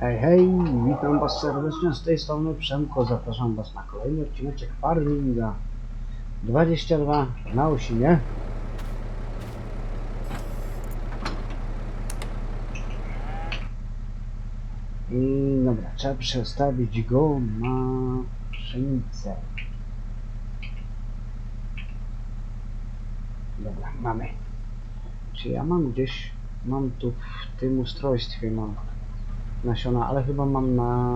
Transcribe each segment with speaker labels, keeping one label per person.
Speaker 1: Hej, hej, witam was serdecznie z tej strony Przemko, zapraszam was na kolejny odcineczek Farminga 22 na Osinie. I dobra, trzeba przestawić go na pszenicę. Dobra, mamy. Czy ja mam gdzieś, mam tu w tym ustrojstwie, mam nasiona, ale chyba mam na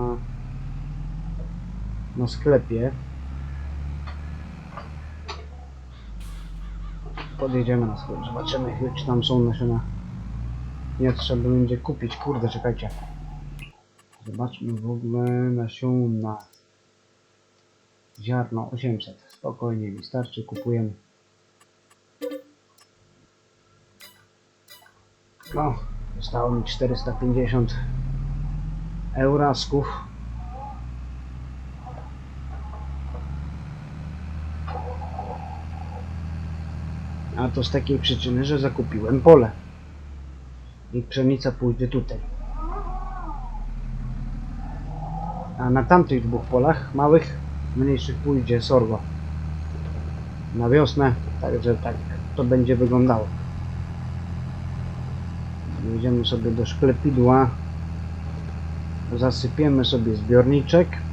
Speaker 1: na sklepie. Podjedziemy na sklep, zobaczymy czy tam są nasiona. Nie trzeba będzie kupić, kurde, czekajcie. Zobaczmy w ogóle nasiona. Ziarno 800, spokojnie wystarczy, kupujemy. No, zostało mi 450 eurasków. A to z takiej przyczyny, że zakupiłem pole. I pszenica pójdzie tutaj. A na tamtych dwóch polach, małych, mniejszych pójdzie sorgo. Na wiosnę, także tak to będzie wyglądało. Wejdziemy sobie do szklepidła. Zasypiemy sobie zbiorniczek.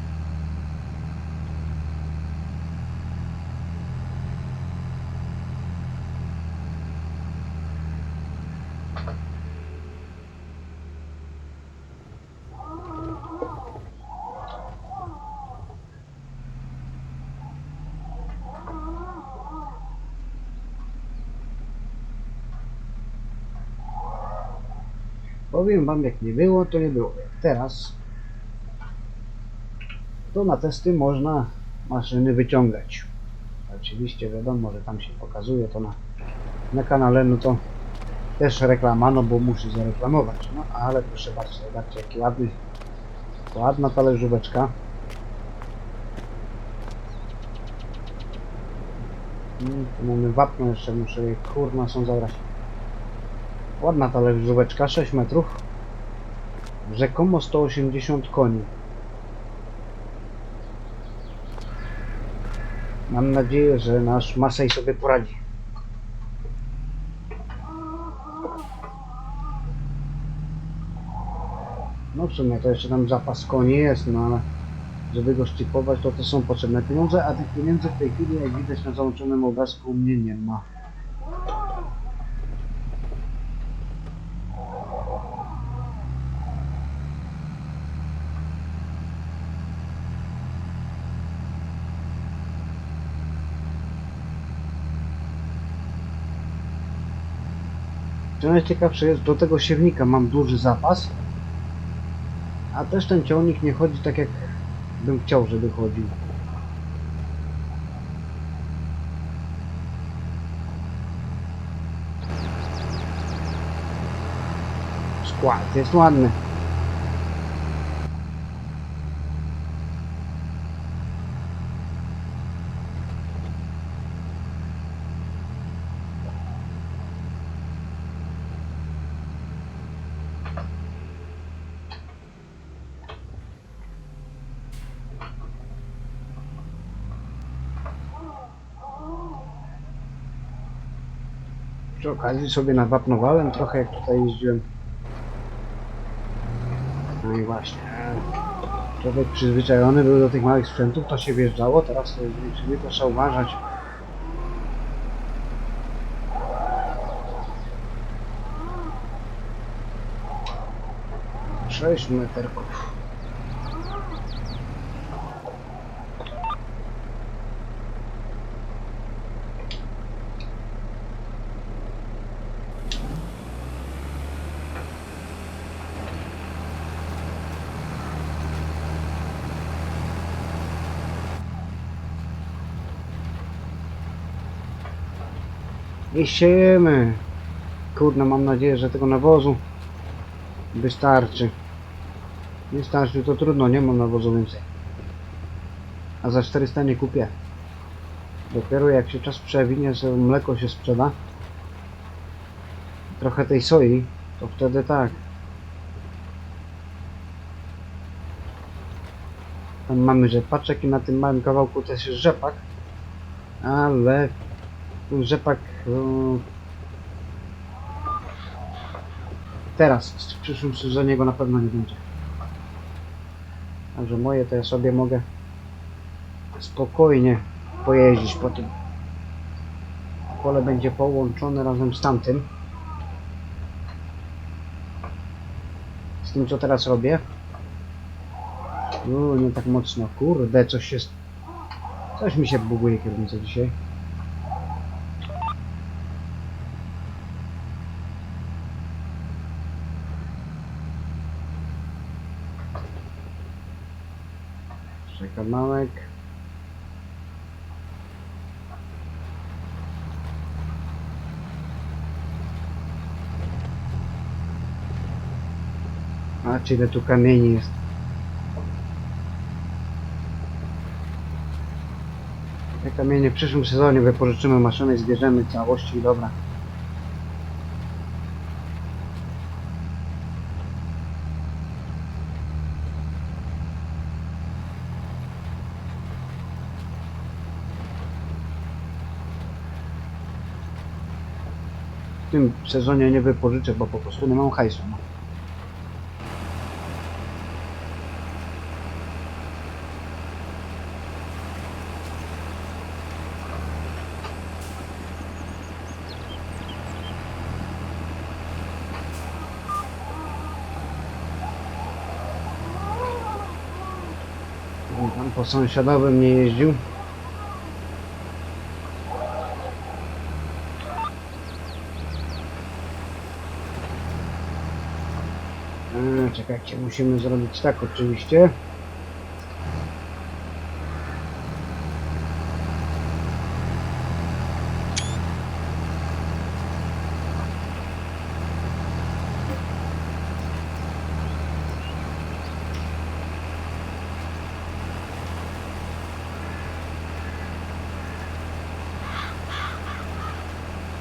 Speaker 1: Powiem wam jak nie było, to nie było. Jak teraz to na testy można maszyny wyciągać. Oczywiście wiadomo, że tam się pokazuje to na, na kanale, no to też reklama, no bo muszę zareklamować. No ale proszę bardzo, zobaczcie jaki ładny, ładna talerzóweczka. Mm, tu mamy wapno jeszcze, muszę je kurna są zabrać. Ładna talerzóweczka, 6 metrów. Rzekomo 180 koni. Mam nadzieję, że nasz Masej sobie poradzi. No w sumie to jeszcze tam zapas koni jest, no ale żeby go szczypować to to są potrzebne pieniądze, a tych pieniędzy w tej chwili jak widać na załączonym obrazku u mnie nie ma. Co najciekawsze jest, do tego siewnika mam duży zapas, a też ten ciągnik nie chodzi tak jak bym chciał, żeby chodził. Skład jest ładny. Przy okazji sobie nawapnowałem trochę jak tutaj jeździłem. No i właśnie. Człowiek przyzwyczajony był do tych małych sprzętów, to się wjeżdżało, teraz to jest większymi, to trzeba uważać. Sześć meterków. I siejemy. Kurde, mam nadzieję, że tego nawozu wystarczy. Nie starczy, to trudno, nie mam nawozu więcej. A za 400 nie kupię. Dopiero jak się czas przewinie, że mleko się sprzeda, trochę tej soi, to wtedy tak. Tam mamy rzepaczek i na tym małym kawałku też jest rzepak. Ale rzepak e, teraz, w przyszłym sezonie go na pewno nie będzie. Także moje to ja sobie mogę spokojnie pojeździć po tym. Pole będzie połączone razem z tamtym. Z tym co teraz robię. No, nie tak mocno. Kurde, coś jest. Coś mi się buguje kierownica dzisiaj. Czy ile tu kamieni jest. Te kamienie w przyszłym sezonie wypożyczymy maszynę i zbierzemy całości i dobra. W tym sezonie nie wypożyczę, bo po prostu nie mam hajsu. Po sąsiadowym nie jeździł. A, czekajcie, musimy zrobić tak oczywiście.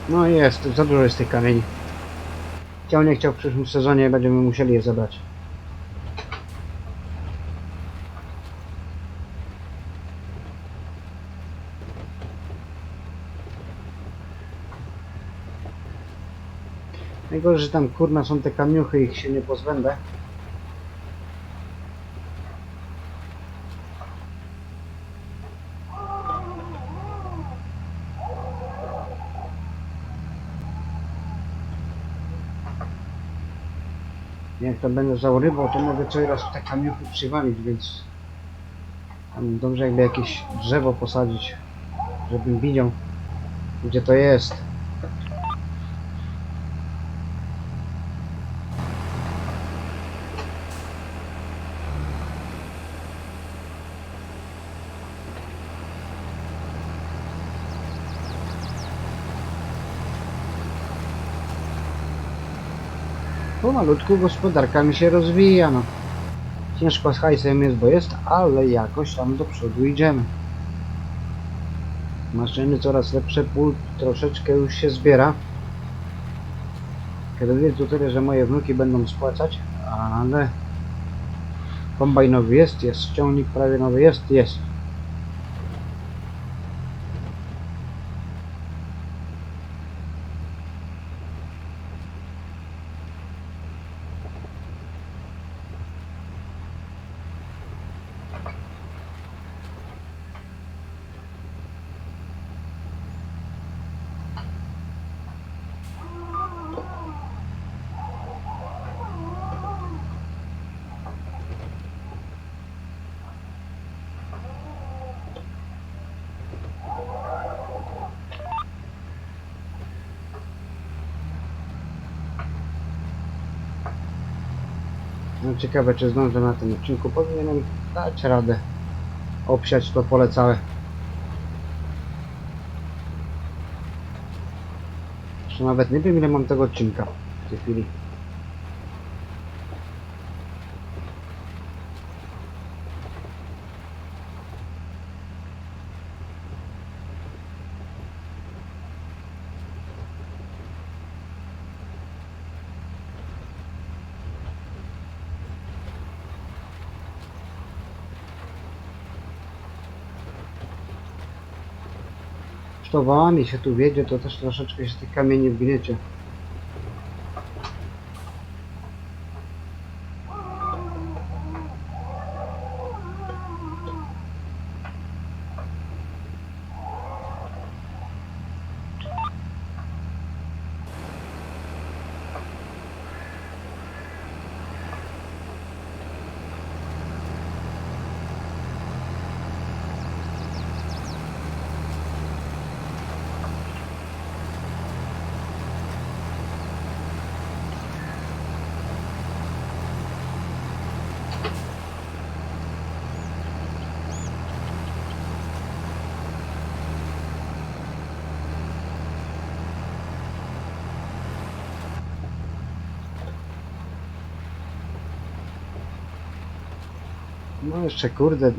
Speaker 1: No jest, za dużo jest tych kamieni. Chciał nie chciał w przyszłym sezonie będziemy musieli je zebrać. Najgorzej, że tam kurna są te kamiuchy, ich się nie pozbędę. To będę zaorywał, to mogę co raz te kamiuchy przywalić, więc dobrze jakby jakieś drzewo posadzić, żebym widział, gdzie to jest. Pomalutku gospodarka mi się rozwija, no. Ciężko z hajsem jest, bo jest, ale jakoś tam do przodu idziemy. Maszyny coraz lepsze, pól troszeczkę już się zbiera. Kiedy wiedzą tyle, że moje wnuki będą spłacać, ale kombajn nowy jest, jest ciągnik prawie nowy jest, jest. No ciekawe czy zdążę na tym odcinku. Powinienem dać radę obsiać to pole całe. Jeszcze nawet nie wiem ile mam tego odcinka w tej chwili. Stowami się tu wiedzie, to też troszeczkę się tych kamieni wgniecie. No jeszcze kurde,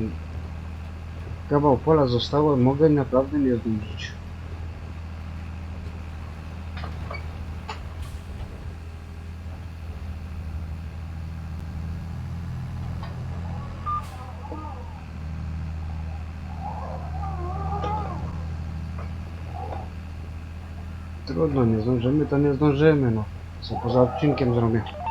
Speaker 1: kawał pola zostało, mogę naprawdę nie zdążyć. Trudno, nie zdążymy, to nie zdążymy, no. Co poza odcinkiem zrobię.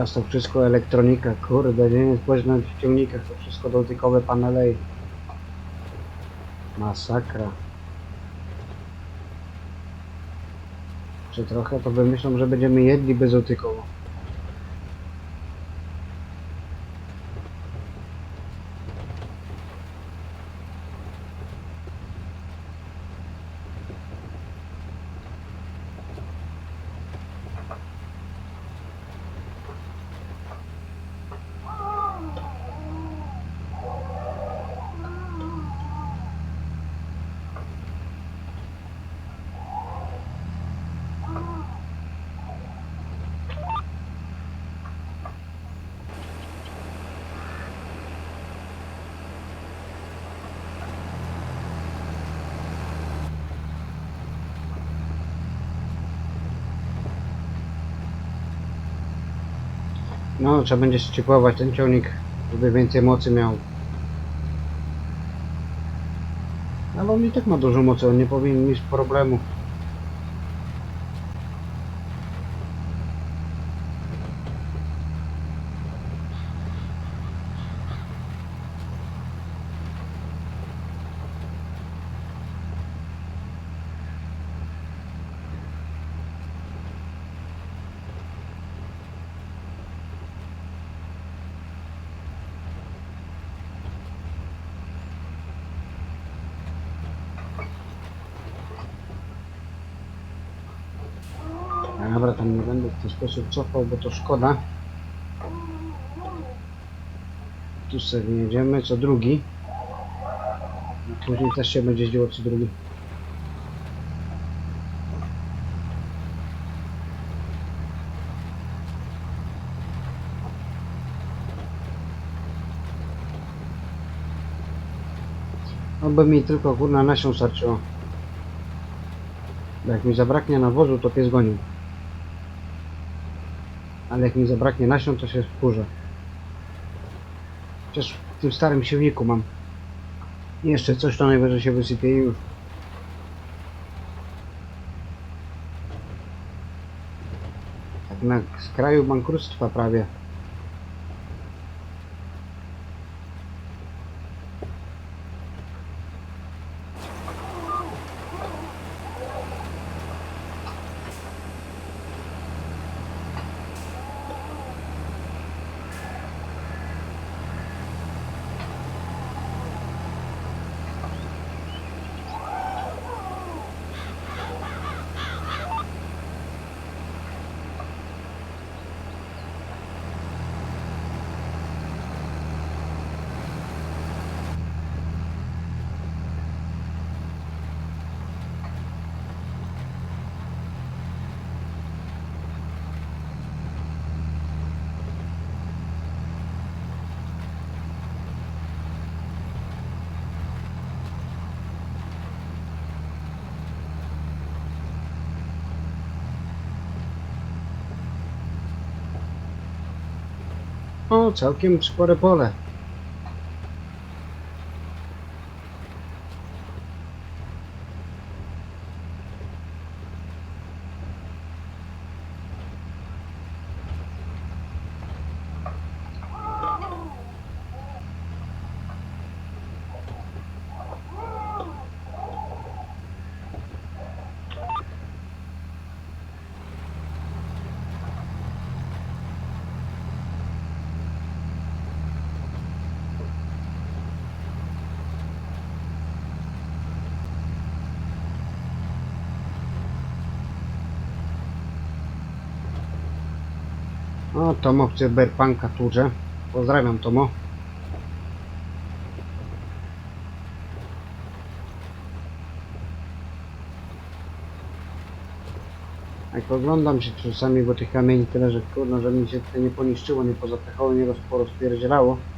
Speaker 1: Teraz to wszystko elektronika, kurde, nie jest późno w ciągnikach, to wszystko dotykowe panele. i- Masakra. Czy trochę to wymyślą, że będziemy jedli bezotykowo. No, trzeba będzie ściepłować ten ciągnik, żeby więcej mocy miał. Ale on i tak ma dużo mocy, on nie powinien mieć problemu. Dobra, tam nie sposób cofał, bo to szkoda. Tu sobie jedziemy, co drugi. Później też się będzie działo co drugi. Oby mi tylko kurna nasion starczyło. Bo jak mi zabraknie nawozu, to pies gonił. Ale jak mi zabraknie nasion, to się wkurzę. Chociaż w tym starym silniku mam. Jeszcze coś, to najwyżej się wysypie i już. Tak na skraju bankructwa prawie. O, całkiem spore pole. O, Tomo chce berpanka turze. Pozdrawiam Tomo. Jak oglądam się czasami, bo tych kamieni tyle, że kurno, że mi się to nie poniszczyło, nie pozapychało, nie roz, porozpierdzielało.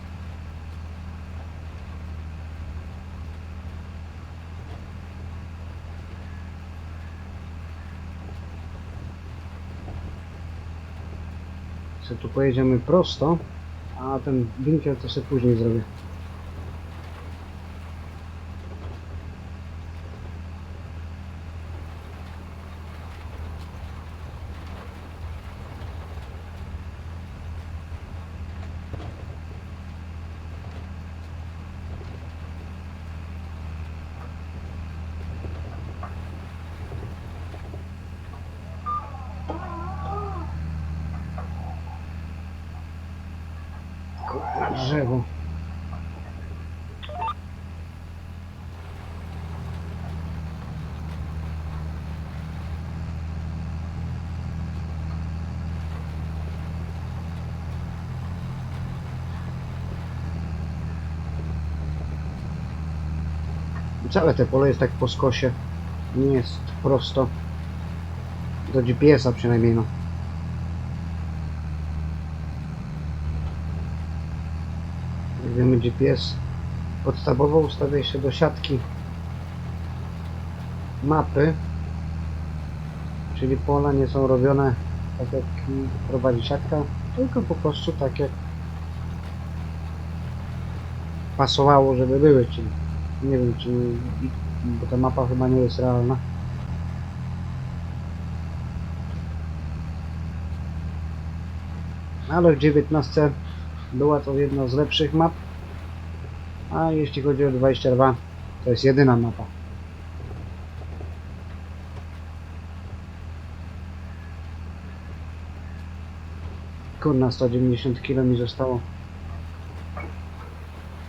Speaker 1: Co tu pojedziemy prosto, a ten winkiel to sobie później zrobię. Kurwa, drzewo. Całe te pole jest tak po skosie. Nie jest prosto. Do GPS-a przynajmniej no. Jak wiemy GPS podstawowo ustawia się do siatki mapy czyli pola nie są robione tak jak prowadzi siatka tylko po prostu tak jak pasowało żeby były czyli nie wiem czy bo ta mapa chyba nie jest realna ale w 19 była to jedna z lepszych map. A jeśli chodzi o 22, to jest jedyna mapa. Kurna, 190 km mi zostało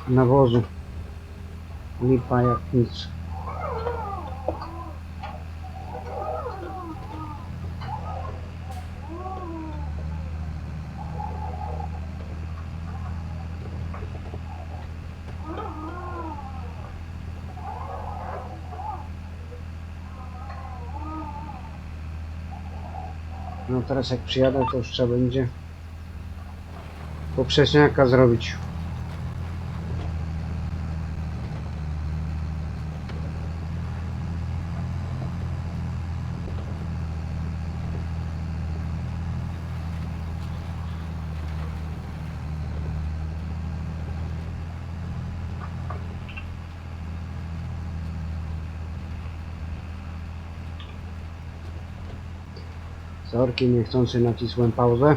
Speaker 1: nawozu. Lipa jak nic. No teraz jak przyjadę, to już trzeba będzie poprzeczniaka zrobić. Sorki, niechcący nacisłem pauzę.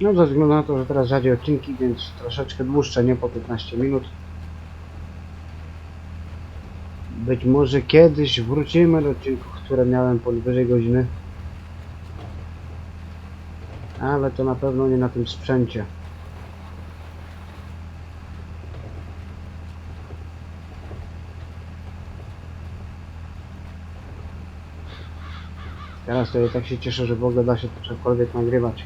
Speaker 1: No ze względu na to, że teraz rzadziej odcinki, więc troszeczkę dłuższe, nie po 15 minut. Być może kiedyś wrócimy do odcinków, które miałem powyżej godziny. Ale to na pewno nie na tym sprzęcie. Teraz to tak się cieszę, że w ogóle da się cokolwiek nagrywać.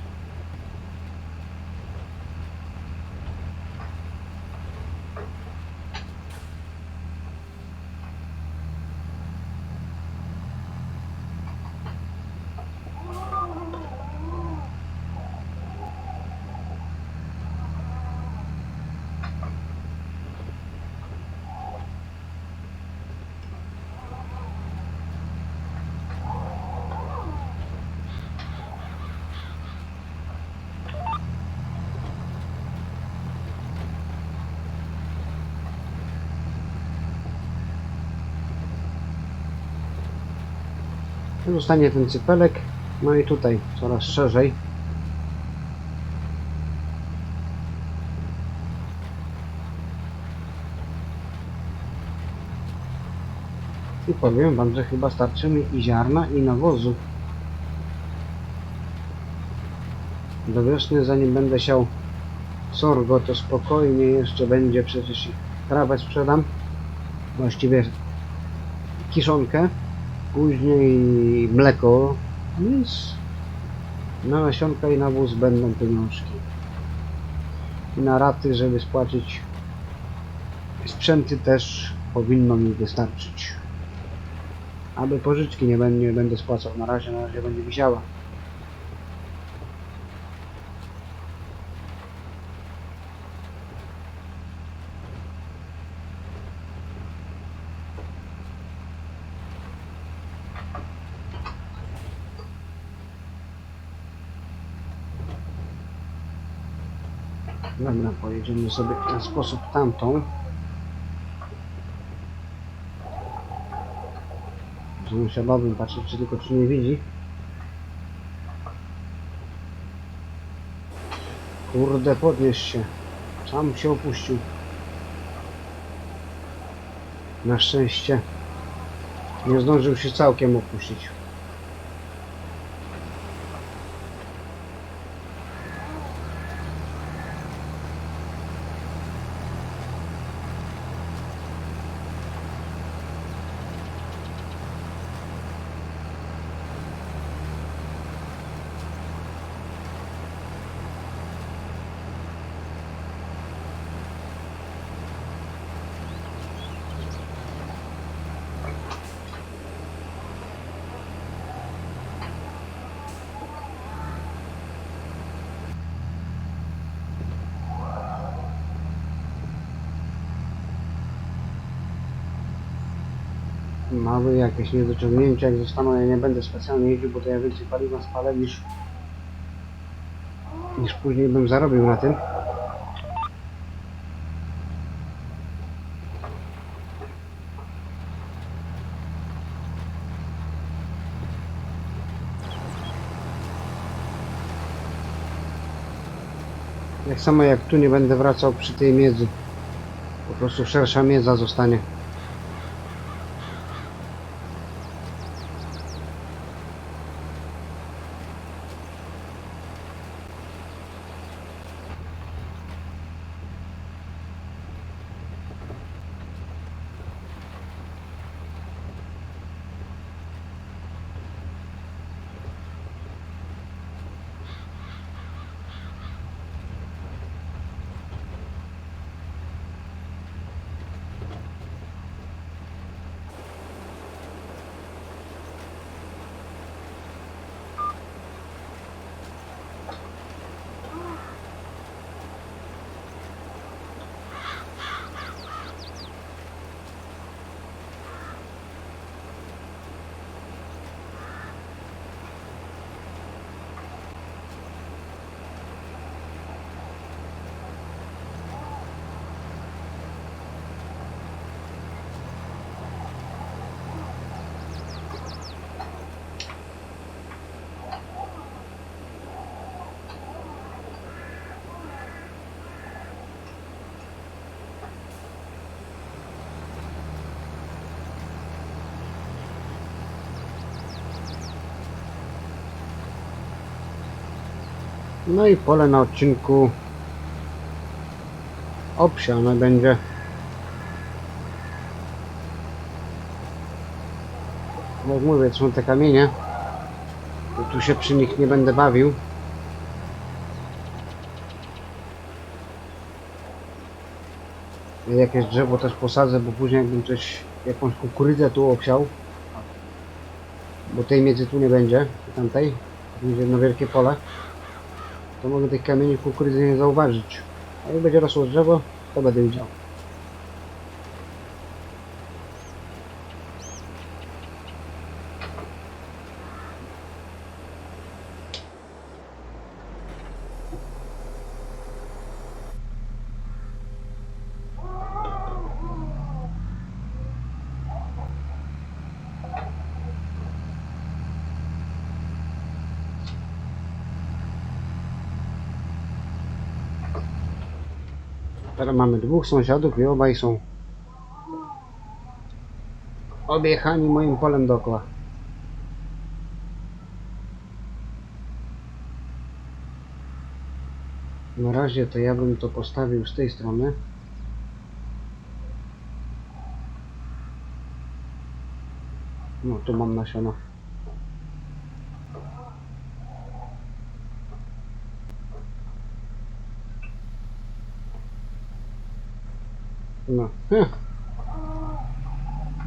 Speaker 1: Zostanie ten cypelek. No i tutaj coraz szerzej. I powiem wam, że chyba starczy mi i ziarna i nawozu. Do wiosny, zanim będę siał sorgo, to spokojnie jeszcze będzie przecież trawę sprzedam. Właściwie kiszonkę. Później mleko. Więc na nasionka i nawóz będą pieniążki. I na raty, żeby spłacić sprzęty też powinno mi wystarczyć. Aby pożyczki nie będę, nie będę spłacał na razie, na razie będzie wisiała. Dobra, pojedziemy sobie w ten sposób tamtą. Że się bałbym patrzeć, czy tylko czy nie widzi. Kurde, podnieś się. Sam się opuścił. Na szczęście nie zdążył się całkiem opuścić. Małe jakieś niedociągnięcia, jak zostaną, ja nie będę specjalnie jeździł, bo to ja więcej paliwa spalę niż niż później bym zarobił na tym. Tak samo jak tu nie będę wracał przy tej miedzy. Po prostu szersza miedza zostanie. No i pole na odcinku obsiane będzie. Jak mówię, są te kamienie. Tu się przy nich nie będę bawił. Jakieś drzewo też posadzę, bo później jakbym coś, jakąś kukurydzę tu obsiał, bo tej miedzy tu nie będzie, tamtej, będzie jedno wielkie pole to mogę tych kamieni kukurydzy nie zauważyć. A jak będzie rosło drzewo, to będę widział. Teraz mamy dwóch sąsiadów i obaj są objechani moim polem dookoła. Na razie to ja bym to postawił z tej strony. No tu mam nasiona. No. Hm.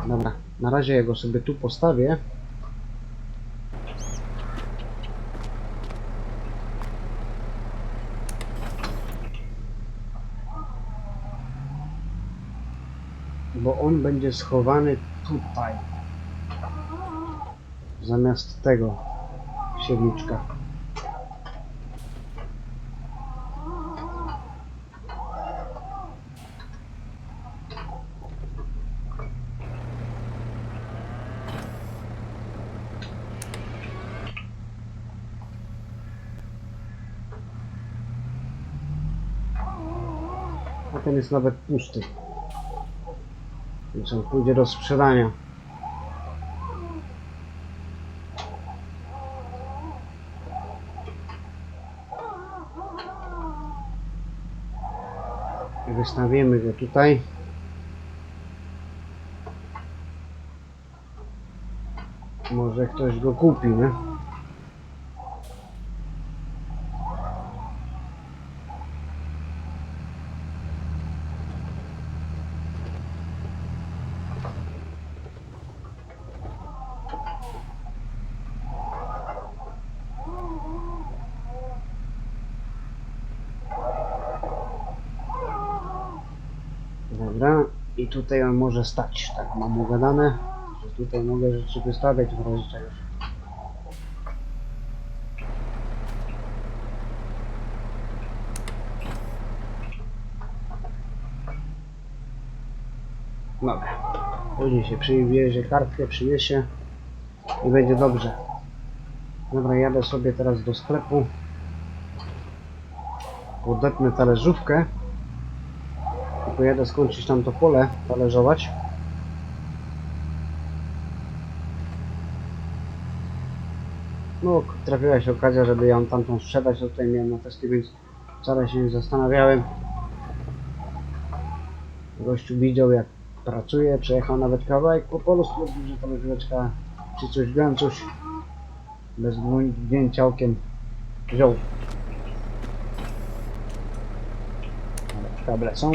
Speaker 1: Dobra, na razie ja go sobie tu postawię. Bo on będzie schowany tutaj. Zamiast tego siewniczka. A ten jest nawet pusty. Więc on pójdzie do sprzedania. Wystawimy go tutaj. Może ktoś go kupi, nie? Dobra, i tutaj on może stać. Tak mam ugadane, że tutaj mogę rzeczy wystawiać w razie czegoś. Dobra. Później się przywiezie kartkę, przywiezie i będzie dobrze. Dobra, jadę sobie teraz do sklepu. Podepnę talerzówkę. Pojadę skończyć tam to pole talerzować. No, trafiła się okazja, żeby ją tamtą sprzedać, to tutaj miałem na testy, więc wcale się nie zastanawiałem. Gościu widział jak pracuje, przejechał nawet kawałek po polu, stwierdził, że ta wyżyweczka czy coś wziąłem, coś bez mgnięcia okiem wziął. Kable są.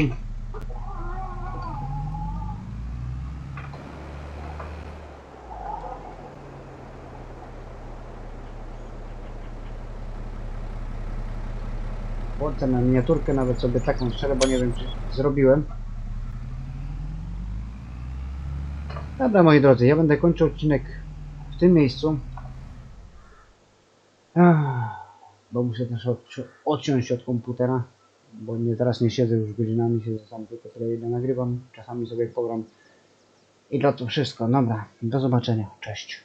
Speaker 1: Na miniaturkę, nawet sobie taką strzelę, bo nie wiem czy zrobiłem. Dobra moi drodzy, ja będę kończył odcinek w tym miejscu. Bo muszę też odci- odciąć od komputera, bo nie, teraz nie siedzę już godzinami, siedzę sam tylko tyle ile nagrywam, czasami sobie pogram. I to wszystko, dobra, do zobaczenia, cześć.